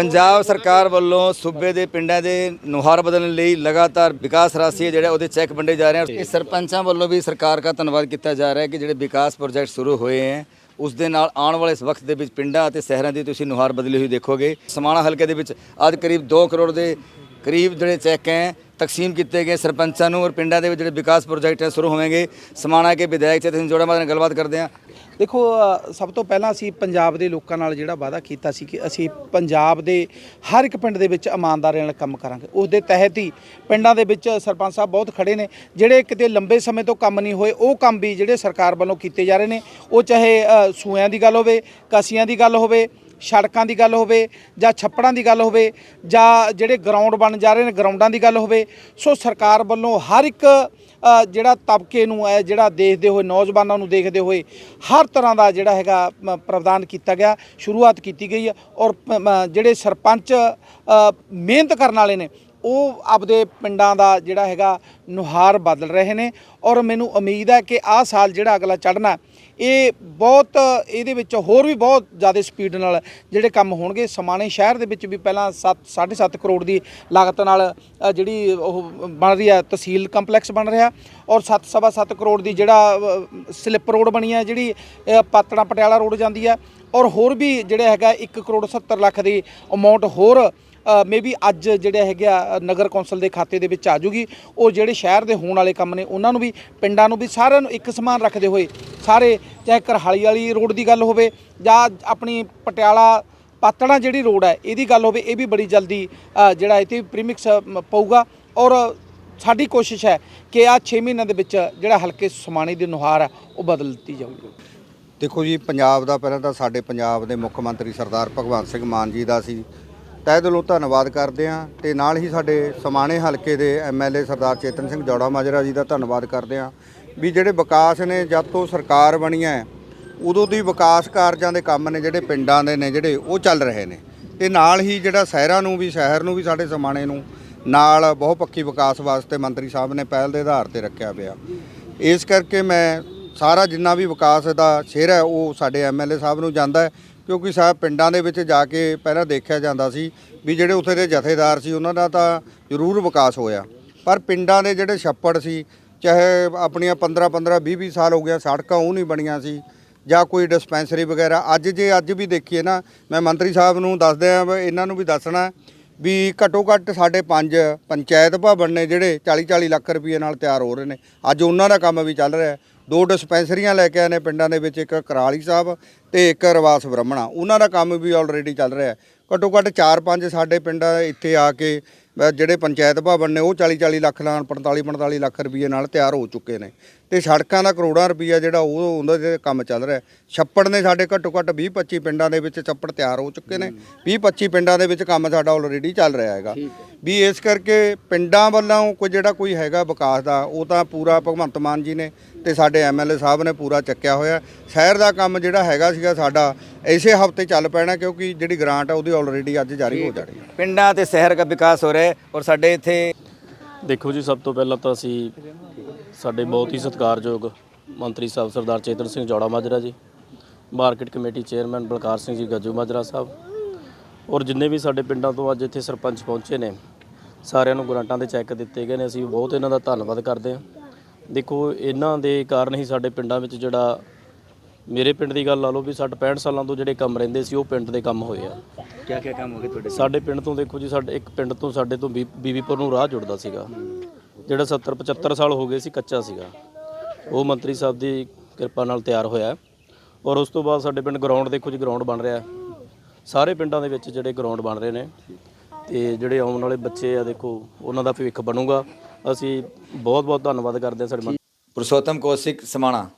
ਪੰਜਾਬ ਸਰਕਾਰ ਵੱਲੋਂ ਸੂਬੇ ਦੇ ਪਿੰਡਾਂ ਦੇ ਨੁਹਾਰ ਬਦਲਣ ਲਈ ਲਗਾਤਾਰ ਵਿਕਾਸ ਰਾਸ਼ੀ ਹੈ ਜਿਹੜਾ ਉਹਦੇ ਚੈੱਕ ਵੰਡੇ ਜਾ ਰਹੇ ਹਨ। ਇਹ ਸਰਪੰਚਾਂ ਵੱਲੋਂ ਵੀ ਸਰਕਾਰ ਦਾ ਧੰਨਵਾਦ ਕੀਤਾ ਜਾ ਰਿਹਾ ਹੈ ਕਿ ਜਿਹੜੇ ਵਿਕਾਸ ਪ੍ਰੋਜੈਕਟ ਸ਼ੁਰੂ ਹੋਏ ਹੈ ਉਸ ਦੇ ਨਾਲ ਆਉਣ ਵਾਲੇ ਇਸ ਵਕਤ ਦੇ ਵਿੱਚ ਪਿੰਡਾਂ ਅਤੇ ਸ਼ਹਿਰਾਂ ਦੀ ਤੁਸੀਂ ਨੁਹਾਰ ਬਦਲੀ ਹੋਈ ਦੇਖੋਗੇ। ਸਮਾਣਾ ਹਲਕੇ ਦੇ ਵਿੱਚ ਅੱਜ ਕਰੀਬ 2 ਕਰੋੜ ਦੇ ਕਰੀਬ ਜਿਹੜੇ ਚੈੱਕ ਹੈ ਤਕਸੀਮ ਕੀਤੇ ਗਏ ਸਰਪੰਚਾਂ ਨੂੰ ਔਰ ਪਿੰਡਾਂ ਦੇ ਵਿੱਚ ਜਿਹੜੇ ਵਿਕਾਸ ਪ੍ਰੋਜੈਕਟ ਹੈ, ਸ਼ੁਰੂ ਹੋਣਗੇ ਸਮਾਣਾ ਕੇ ਵਿਧਾਇਕ ਚੇਤਨ ਜੋੜਾ ਮਾਦਰ ਨਾਲ ਗੱਲਬਾਤ ਕਰਦੇ ਹਾਂ। ਦੇਖੋ ਸਭ ਤੋਂ ਪਹਿਲਾਂ ਅਸੀਂ ਪੰਜਾਬ ਦੇ ਲੋਕਾਂ ਨਾਲ ਜਿਹੜਾ ਵਾਅਦਾ ਕੀਤਾ ਸੀ ਕਿ ਅਸੀਂ ਪੰਜਾਬ ਦੇ ਹਰ ਇੱਕ ਪਿੰਡ ਦੇ ਵਿੱਚ ਇਮਾਨਦਾਰੀ ਨਾਲ ਕੰਮ ਕਰਾਂਗੇ। ਉਸ ਦੇ ਤਹਿਤ ਹੀ ਪਿੰਡਾਂ ਦੇ ਵਿੱਚ ਸਰਪੰਚ ਸਾਹਿਬ ਬਹੁਤ ਖੜੇ ਨੇ। ਜਿਹੜੇ ਕਿਤੇ ਲੰਬੇ ਸਮੇਂ ਤੋਂ ਕੰਮ ਨਹੀਂ ਹੋਏ, ਉਹ ਕੰਮ ਵੀ ਜਿਹੜੇ ਸਰਕਾਰ ਵੱਲੋਂ ਕੀਤੇ ਜਾ ਰਹੇ ਨੇ। ਉਹ ਚਾਹੇ ਸੂਆਂ ਦੀ ਗੱਲ ਹੋਵੇ, ਕਸੀਆਂ ਦੀ ਗੱਲ ਹੋਵੇ ਸੜਕਾਂ ਦੀ ਗੱਲ ਹੋਵੇ ਜਾਂ ਛੱਪੜਾਂ ਦੀ ਗੱਲ ਹੋਵੇ ਜਾਂ ਜਿਹੜੇ ਗਰਾਊਂਡ ਬਣ ਜਾ ਰਹੇ ਨੇ ਗਰਾਊਂਡਾਂ ਦੀ ਗੱਲ ਹੋਵੇ ਸੋ ਸਰਕਾਰ ਵੱਲੋਂ ਹਰ ਇੱਕ ਜਿਹੜਾ ਤਬਕੇ ਨੂੰ ਹੈ ਜਿਹੜਾ ਦੇਖਦੇ ਹੋਏ ਨੌਜਵਾਨਾਂ ਨੂੰ ਦੇਖਦੇ ਹੋਏ ਹਰ ਤਰ੍ਹਾਂ ਦਾ ਜਿਹੜਾ ਹੈਗਾ ਮ, ਕੀਤਾ ਗਿਆ ਸ਼ੁਰੂਆਤ ਕੀਤੀ ਗਈ ਹੈ ਔਰ ਜਿਹੜੇ ਸਰਪੰਚ ਮਿਹਨਤ ਕਰਨ ਵਾਲੇ ਨੇ ਉਹ ਆਪਦੇ ਪਿੰਡਾਂ ਦਾ ਜਿਹੜਾ ਹੈਗਾ ਨੁਹਾਰ ਬਦਲ ਰਹੇ ਨੇ ਔਰ ਮੈਨੂੰ ਉਮੀਦ ਹੈ ਕਿ ਆਹ ਸਾਲ ਜਿਹੜਾ ਅਗਲਾ ਚੜ੍ਹਨਾ ਇਹ ਬਹੁਤ ਇਹਦੇ ਵਿੱਚ ਹੋਰ ਵੀ ਬਹੁਤ ਜ਼ਿਆਦਾ ਸਪੀਡ ਨਾਲ ਜਿਹੜੇ ਕੰਮ ਹੋਣਗੇ। ਸਮਾਣੇ ਸ਼ਹਿਰ ਦੇ ਵਿੱਚ ਵੀ ਪਹਿਲਾਂ 7 7.5 ਕਰੋੜ ਦੀ ਲਾਗਤ ਨਾਲ ਜਿਹੜੀ ਉਹ ਬਣ ਰਹੀ ਹੈ ਤਹਿਸੀਲ ਕੰਪਲੈਕਸ ਬਣ ਰਿਹਾ ਔਰ 7.5 ਕਰੋੜ ਦੀ ਜਿਹੜਾ ਸਲਿੱਪ ਰੋਡ ਬਣੀ ਹੈ ਜਿਹੜੀ ਅ, ਪਾਤੜਾ ਪਟਿਆਲਾ ਰੋਡ ਜਾਂਦੀ ਹੈ ਔਰ ਹੋਰ ਵੀ ਜਿਹੜਾ ਹੈਗਾ 1 ਕਰੋੜ 70 ਲੱਖ ਦੀ ਅਮਾਉਂਟ ਹੋਰ ਮੇਬੀ ਅੱਜ ਜਿਹੜੇ ਹੈਗੇ ਆ ਨਗਰ ਕੌਂਸਲ ਦੇ ਖਾਤੇ ਦੇ ਵਿੱਚ ਆ ਜੂਗੀ ਉਹ ਜਿਹੜੇ ਸ਼ਹਿਰ ਦੇ ਹੋਣ ਵਾਲੇ ਕੰਮ ਨੇ, ਉਹਨਾਂ ਨੂੰ ਵੀ, ਪਿੰਡਾਂ ਨੂੰ ਵੀ ਸਾਰਿਆਂ ਨੂੰ ਇੱਕ ਸਮਾਨ ਰੱਖਦੇ ਹੋਏ, ਸਾਰੇ ਚਾਹੇ ਕਰਹਾਲੀ ਵਾਲੀ ਰੋਡ ਦੀ ਗੱਲ ਹੋਵੇ ਜਾਂ ਆਪਣੀ ਪਟਿਆਲਾ ਪਾਤੜਾ ਜਿਹੜੀ ਰੋਡ ਹੈ, ਇਹਦੀ ਗੱਲ ਹੋਵੇ, ਇਹ ਵੀ ਬੜੀ ਜਲਦੀ ਜਿਹੜਾ ਇੱਥੇ ਪ੍ਰੀਮਿਕਸ ਪਊਗਾ। ਔਰ ਸਾਡੀ ਕੋਸ਼ਿਸ਼ ਹੈ ਕਿ ਆ 6 ਮਹੀਨਿਆਂ ਦੇ ਵਿੱਚ ਜਿਹੜਾ ਹਲਕੇ ਸਮਾਣੀ ਦੀ ਨੁਹਾਰ ਹੈ, ਉਹ ਬਦਲ ਦਿੱਤੀ ਜਾਊਗੀ। ਦੇਖੋ ਜੀ, ਪੰਜਾਬ ਦਾ ਪਹਿਲਾਂ ਤਾਂ ਸਾਡੇ ਪੰਜਾਬ ਦੇ ਮੁੱਖ ਮੰਤਰੀ ਸਰਦਾਰ ਭਗਵੰਤ ਸਿੰਘ ਮਾਨ ਜੀ ਦਾ ਸੀ। ਤਹਿ ਦਿਲੋਂ ਧੰਨਵਾਦ ਕਰਦੇ ਹਾਂ ਤੇ ਨਾਲ ਹੀ ਸਾਡੇ ਸਮਾਣੇ ਹਲਕੇ ਦੇ ਐਮਐਲਏ ਸਰਦਾਰ ਚੇਤਨ ਸਿੰਘ ਜੌੜਾ ਮਾਜਰਾ ਜੀ ਦਾ ਧੰਨਵਾਦ ਕਰਦੇ ਹਾਂ ਵੀ ਜਿਹੜੇ ਵਿਕਾਸ ਨੇ, ਜਦ ਤੋਂ ਸਰਕਾਰ ਬਣੀ ਹੈ, ਉਦੋਂ ਦੀ ਵਿਕਾਸ ਕਾਰਜਾਂ ਦੇ ਕੰਮ ਨੇ, ਜਿਹੜੇ ਪਿੰਡਾਂ ਦੇ ਨੇ, ਜਿਹੜੇ ਉਹ ਚੱਲ ਰਹੇ ਨੇ। ਤੇ ਨਾਲ ਹੀ ਜਿਹੜਾ ਸ਼ਹਿਰਾਂ ਨੂੰ ਵੀ, ਸ਼ਹਿਰ ਨੂੰ ਵੀ, ਸਾਡੇ ਸਮਾਣੇ ਨੂੰ ਨਾਲ ਬਹੁਪੱਖੀ ਵਿਕਾਸ ਵਾਸਤੇ ਮੰਤਰੀ ਸਾਹਿਬ ਨੇ ਪਹਿਲ ਦੇ ਆਧਾਰ ਤੇ ਰੱਖਿਆ ਪਿਆ। ਇਸ ਕਰਕੇ ਮੈਂ ਸਾਰਾ ਜਿੰਨਾ ਵੀ ਵਿਕਾਸ ਦਾ ਸ਼ੇਰ ਹੈ, ਉਹ ਸਾਡੇ ਐਮਐਲਏ ਸਾਹਿਬ ਨੂੰ ਜਾਂਦਾ ਹੈ। ਕਿਉਂਕਿ ਸਾਹਿਬ ਪਿੰਡਾਂ ਦੇ ਵਿੱਚ ਜਾ ਕੇ ਪਹਿਲਾਂ ਦੇਖਿਆ ਜਾਂਦਾ ਸੀ ਵੀ ਜਿਹੜੇ ਉੱਥੇ ਦੇ ਜਥੇਦਾਰ ਸੀ, ਉਹਨਾਂ ਦਾ ਤਾਂ ਜ਼ਰੂਰ ਵਿਕਾਸ ਹੋਇਆ। ਪਰ ਪਿੰਡਾਂ ਦੇ ਜਿਹੜੇ ਛੱਪੜ ਸੀ, ਚਾਹੇ ਆਪਣੀਆਂ 15 15 20 20 ਸਾਲ ਹੋ ਗਿਆ, ਸੜਕਾਂ ਉਹ ਨਹੀਂ ਬਣੀਆਂ ਸੀ ਜਾਂ ਕੋਈ ਡਿਸਪੈਂਸਰੀ ਵਗੈਰਾ। ਅੱਜ ਜੇ ਅੱਜ ਵੀ ਦੇਖੀਏ ਨਾ, ਮੈਂ ਮੰਤਰੀ ਸਾਹਿਬ ਨੂੰ ਦੱਸਦੇ ਆ ਇਹਨਾਂ ਨੂੰ ਵੀ ਦੱਸਣਾ ਵੀ ਘੱਟੋ ਘੱਟ ਸਾਡੇ ਪੰਜ ਪੰਚਾਇਤ ਭਵਨ ਨੇ ਜਿਹੜੇ 40 40 ਲੱਖ ਰੁਪਏ ਨਾਲ ਤਿਆਰ ਹੋ ਰਹੇ ਨੇ। ਅੱਜ ਉਹਨਾਂ ਦਾ ਕੰਮ ਵੀ ਚੱਲ ਰਿਹਾ। ਦੋ ਡਿਸਪੈਂਸਰੀਆਂ ਲੈ ਕੇ ਆਏ ਨੇ ਪਿੰਡਾਂ ਦੇ ਵਿੱਚ, ਇੱਕ ਕਰਾਲੀ ਸਾਹਿਬ ਤੇ ਇੱਕ ਰਵਾਸ ਬ੍ਰਹਮਣਾ। ਉਹਨਾਂ ਦਾ ਕੰਮ ਵੀ ਆਲਰੇਡੀ ਚੱਲ ਰਿਹਾ ਘੱਟੋ ਘੱਟ 4-5 ਸਾਡੇ ਪਿੰਡਾਂ ਇੱਥੇ ਆ ਕੇ ਜਿਹੜੇ ਪੰਚਾਇਤ ਭਵਨ ਨੇ ਉਹ 40-40 ਲੱਖ ਨਾਲ 45-45 ਲੱਖ ਰੁਪਏ ਨਾਲ ਤਿਆਰ ਹੋ ਚੁੱਕੇ ਨੇ। ਤੇ ਸੜਕਾਂ ਦਾ ਕਰੋੜਾਂ ਰੁਪਈਆ ਜਿਹੜਾ ਉਹ ਉਹਦਾ ਤੇ ਕੰਮ ਚੱਲ ਰਿਹਾ। ਛੱਪੜ ਨੇ ਸਾਡੇ ਘੱਟੋ ਘੱਟ 20-25 ਪਿੰਡਾਂ ਦੇ ਵਿੱਚ ਛੱਪੜ ਤਿਆਰ ਹੋ ਚੁੱਕੇ ਨੇ। 20-25 ਪਿੰਡਾਂ ਦੇ ਵਿੱਚ ਕੰਮ ਸਾਡਾ ਆਲਰੇਡੀ ਚੱਲ ਰਿਹਾ ਹੈਗਾ। ਵੀ ਇਸ ਕਰਕੇ ਪਿੰਡਾਂ ਵੱਲੋਂ ਕੋਈ ਜਿਹੜਾ ਕੋਈ ਹੈਗਾ ਵਿਕਾਸ ਦਾ ਉਹ ਤਾਂ ਪੂਰਾ ਭਗਵੰਤ ਮਾਨ ਜੀ ਨੇ ਤੇ ਸਾਡੇ ਐਮਐਲਏ ਸਾਹਿਬ ਨੇ ਪੂਰਾ ਚੱਕਿਆ ਹੋਇਆ ਸ਼ਹਿਰ ਦਾ ਕੰਮ ਜਿਹੜਾ ਹੈਗਾ ਸੀਗਾ ਸਾਡਾ ਇਸੇ ਹਫ਼ਤੇ ਚੱਲ ਪੈਣਾ ਕਿਉਂਕਿ ਜਿਹੜੀ ਗ੍ਰਾਂਟ ਹੈ ਉਹਦੀ ਆਲਰੇਡੀ ਅੱਜ ਜਾਰੀ ਹੋ ਜਾਣੀ ਪਿੰਡਾਂ ਤੇ ਸ਼ਹਿਰ ਦਾ ਵਿਕਾਸ ਹੋ ਰਿਹਾ ਹੈ ਔਰ ਸਾਡੇ ਇੱਥੇ ਦੇਖੋ ਜੀ, ਸਭ ਤੋਂ ਪਹਿਲਾਂ ਤਾਂ ਅਸੀਂ ਸਾਡੇ ਬਹੁਤ ਹੀ ਸਤਿਕਾਰਯੋਗ ਮੰਤਰੀ ਸਾਹਿਬ ਸਰਦਾਰ ਚੇਤਨ Singh Jora Majra ji, market committee chairman Balkar Singh ji Gajju Majra ਸਾਹਿਬ ਔਰ ਜਿੰਨੇ ਵੀ ਸਾਡੇ ਪਿੰਡਾਂ ਤੋਂ ਅੱਜ ਇੱਥੇ ਸਰਪੰਚ ਪਹੁੰਚੇ ਨੇ, ਸਾਰਿਆਂ ਨੂੰ ਗ੍ਰਾਂਟਾਂ ਦੇ ਚੈੱਕ ਦਿੱਤੇ ਗਏ ਨੇ। ਅਸੀਂ ਬਹੁਤ ਇਹਨਾਂ ਦਾ ਧੰਨਵਾਦ ਕਰਦੇ ਹਾਂ। ਦੇਖੋ, ਇਹਨਾਂ ਦੇ ਕਾਰਨ ਹੀ ਸਾਡੇ ਪਿੰਡਾਂ ਵਿੱਚ ਜਿਹੜਾ ਮੇਰੇ ਪਿੰਡ ਦੀ ਗੱਲ ਲਾ ਲਓ ਵੀ 60 65 ਸਾਲਾਂ ਤੋਂ ਜਿਹੜੇ ਕੰਮ ਰਹਿੰਦੇ ਸੀ ਉਹ ਪਿੰਡ ਦੇ ਕੰਮ ਹੋਏ ਆ। ਕੀ ਕੀ ਕੰਮ ਹੋ ਗਏ ਤੁਹਾਡੇ ਸਾਡੇ ਪਿੰਡ ਤੋਂ ਦੇਖੋ ਜੀ ਸਾਡੇ ਇੱਕ ਪਿੰਡ ਤੋਂ ਸਾਡੇ ਤੋਂ ਬੀ- ਬੀਬੀਪੁਰ ਨੂੰ ਰਾਹ ਜੁੜਦਾ ਸੀਗਾ। ਜਿਹੜਾ 70 75 ਸਾਲ ਹੋ ਗਏ ਸੀ ਕੱਚਾ ਸੀਗਾ। ਉਹ ਮੰਤਰੀ ਸਾਹਿਬ ਦੀ ਕਿਰਪਾ ਨਾਲ ਤਿਆਰ ਹੋਇਆ। ਔਰ ਉਸ ਤੋਂ ਬਾਅਦ ਸਾਡੇ ਪਿੰਡ ਗਰਾਊਂਡ ਦੇਖੋ ਜੀ ਗਰਾਊਂਡ ਬਣ ਰਿਹਾ ਹੈ। ਸਾਰੇ ਪਿੰਡਾਂ ਦੇ ਵਿੱਚ ਜਿਹੜੇ ਗਰਾਊਂਡ ਬਣ ਰਹੇ ਨੇ ਤੇ ਜਿਹੜੇ ਆਉਣ ਵਾਲੇ ਬੱਚੇ ਆ ਦੇਖੋ ਉਹਨਾਂ ਦਾ ਭਵਿੱਖ ਬਣੂਗਾ। ਅਸੀਂ ਬਹੁਤ ਬਹੁਤ ਧੰਨਵਾਦ ਕਰਦੇ ਹਾਂ ਸਾਡੇ ਮੰਤਰੀ। ਪੁਰਸ਼ੋਤਮ ਕੌਸ਼ਿਕ ਸਮਾਣਾ।